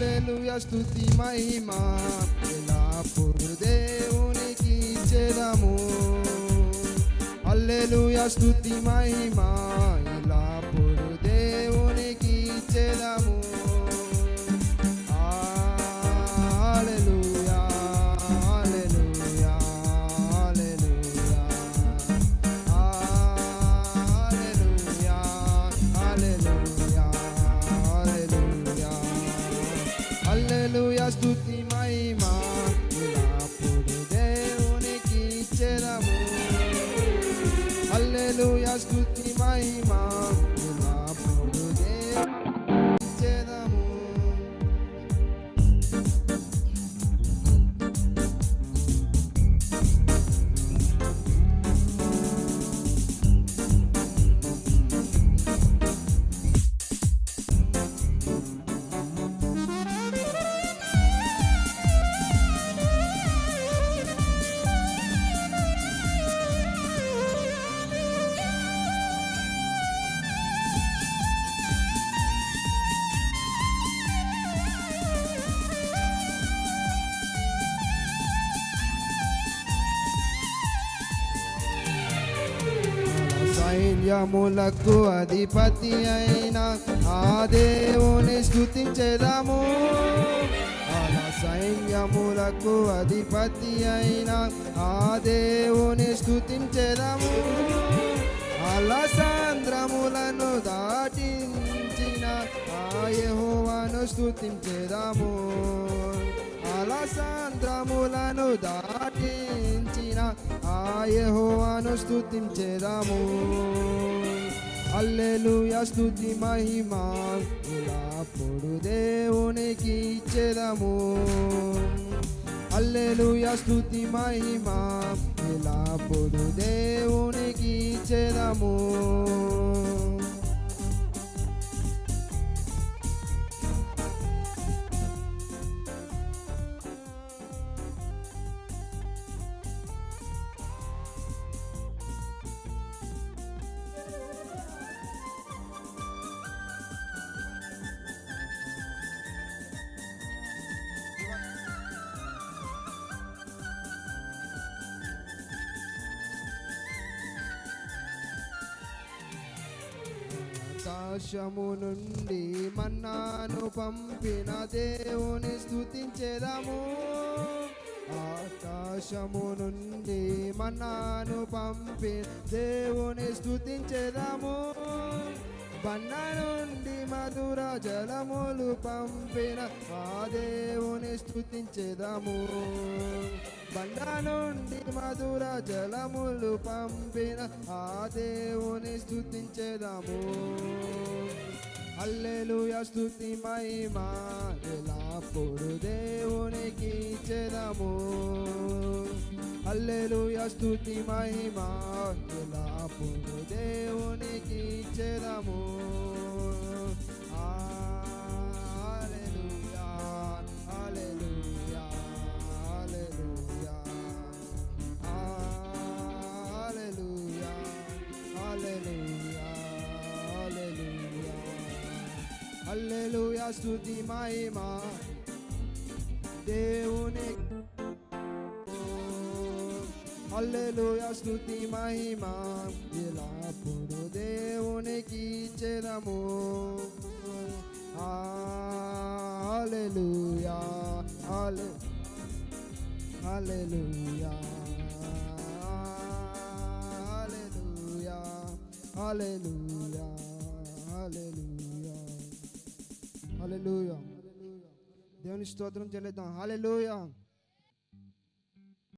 స్తుతి మహిమా. ఎల్లప్పుడు దేవునికి చెదము హల్లెలూయా స్తుతి మహిమా. ఎల్లప్పుడు దేవునికి చెదము హల్లెలూయా స్తుతి మహిమా ఎల్లప్పుడు సైన్యములకు అధిపతి అయిన ఆ దేవుని స్థుతించేదాము అలా సైన్యములకు అధిపతి అయిన ఆ దేవుని స్థుతించేదాము అలా సాంద్రములను దాటించిన ఆ యెహోవాను స్థుతించేదాము అలా సాంద్రములను దాటించిన ఆ యెహోవాను స్థుతించేదాము అల్లెలుయా స్థుతి మహిమా ఇలాప్పుడు దేవునికి ఇచ్చేదాము. అల్లెలుయా స్థుతి మహిమా ఇలాప్పుడు దేవునికి ఇచ్చేదాము. ఆకాశము నుండి మన్నాను పంపిన దేవుని స్థుతించేదాము ఆకాశము నుండి మన్నాను పంపిన దేవుని స్థుతించేదాము బండ నుండి మధుర జలములు పంపిన ఆ దేవుని స్థుతించేదము బండ నుండి మధుర జలములు పంపిన ఆ దేవుని స్థుతించేదాము అల్లెలుయ స్థుతి మహిమా ఎలాప్పుడు దేవునికి ఇచ్చేదాము. అల్లెలుయ స్థుతి మహిమా ఎలాప్పుడు దేవు హల్లెలూయా స్తుతి మహిమా దేవుని హల్లెలూయా స్తుతి మహిమా ఎలాప్పుడు దేవునికి చెదము హల్లెలూయా హల్లె హల్లెలూయా హల్లెలూయా హల్లెలూయా దేవుని స్తోత్రం చెల్లిద్దాం. హల్లెలూయా.